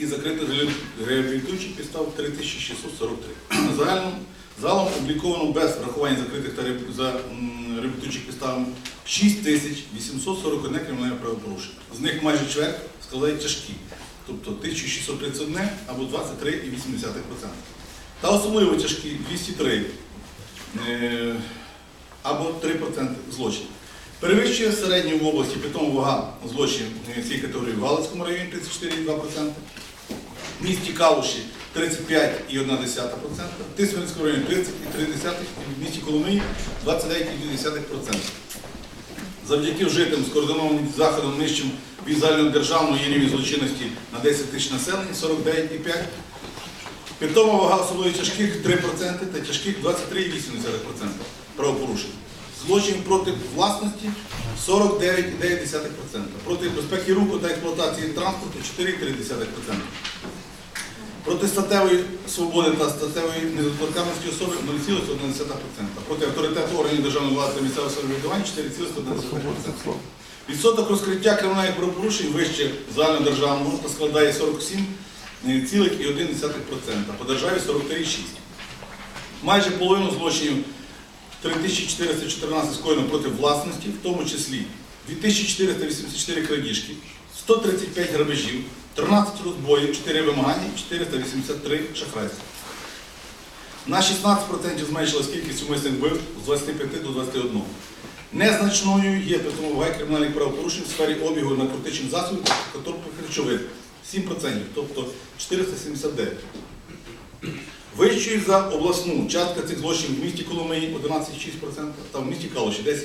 і закритих реабілітуючих підстав 3643. Загальним залом обліковано без врахування закритих та реабілітуючих підставами 6841 кримінальне правопорушення. З них майже чверть складають тяжкі, тобто 1631 або 23,8%. Та особливо тяжкі 203 е, або 3% злочинів. Перевищує середню в області питома вага злочинів е, цієї категорії в Галицькому районі 34,2%, в місті Калуші 35,1%, в Тисменському районі 30,3% і в місті Коломиї 29,2%. Завдяки вжитим скоординованим заходам нижчим від загальнодержавного є рівень злочинності на 10 тисяч населення 49,5%. Питома вага особливо тяжких 3% та тяжких 23,8% правопорушень. Злочин проти власності 49,9%. Проти безпеки руху та експлуатації транспорту 4,3%. Проти статевої свободи та статевої недоторканності особи 0,1%. Проти авторитету органів державної влади та місцевого самоврядування 4,1%. Відсоток розкриття кримінальних правопорушень вище загальнодержавного та складає 47,1%, по державі 43,6%. Майже половину злочинів 3414 скоєно проти власності, в тому числі 2484 крадіжки, 135 грабежів, 13 розбоїв, 4 вимагання і 483 шахрайства. На 16% зменшилась кількість умисних вбив з 25 до 21. Незначною є питомова кримінальних правопорушень в сфері обігу наркотичних засобів та психотропних речовин 7%, тобто 479. Вищою за обласну частка цих злочинів в місті Коломиї 11,6% та в місті Калуші 10,8%.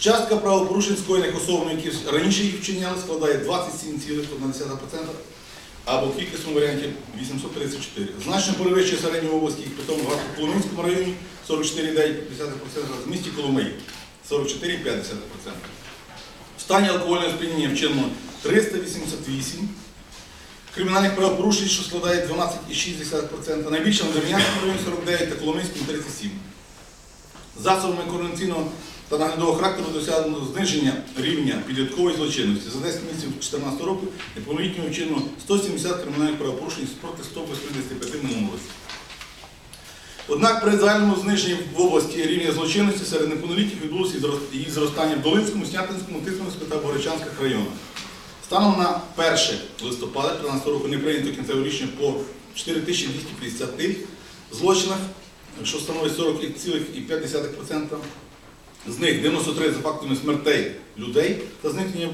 Частка правопорушень, скоєних особами, які раніше їх вчиняли, складає 27,1%, або в кількісному варіанті 834. Значно перевищує середню області їх питому в Коломийському районі 44,9%, в місті Коломиї 44,5%. В стані алкогольного сп'яніння вчинено 388 кримінальних правопорушень, що складає 12,6%, найбільше на Дерев'янському районі 49 та Коломийському 37. Засобами координаційного та наглядового характеру досягнено зниження рівня підліткової злочинності. За 10 місяців 2014 року неповнолітньому вчинено 170 кримінальних правопорушень проти 185 в минулому році. Однак при загальному зниженні в області рівня злочинності серед неповнолітніх відбулося і зростання в Долинському, Снятинському, Тисменському та Боричанських районах. Станом на 1 листопада 2013 року не прийнято кінцеве рішення по 4250 злочинах, що становить 40,5%. З них 93 за фактами смертей людей та зникнення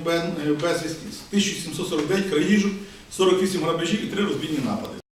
безвісті, 1749 крадіжок, 48 грабежів і 3 розбійні напади.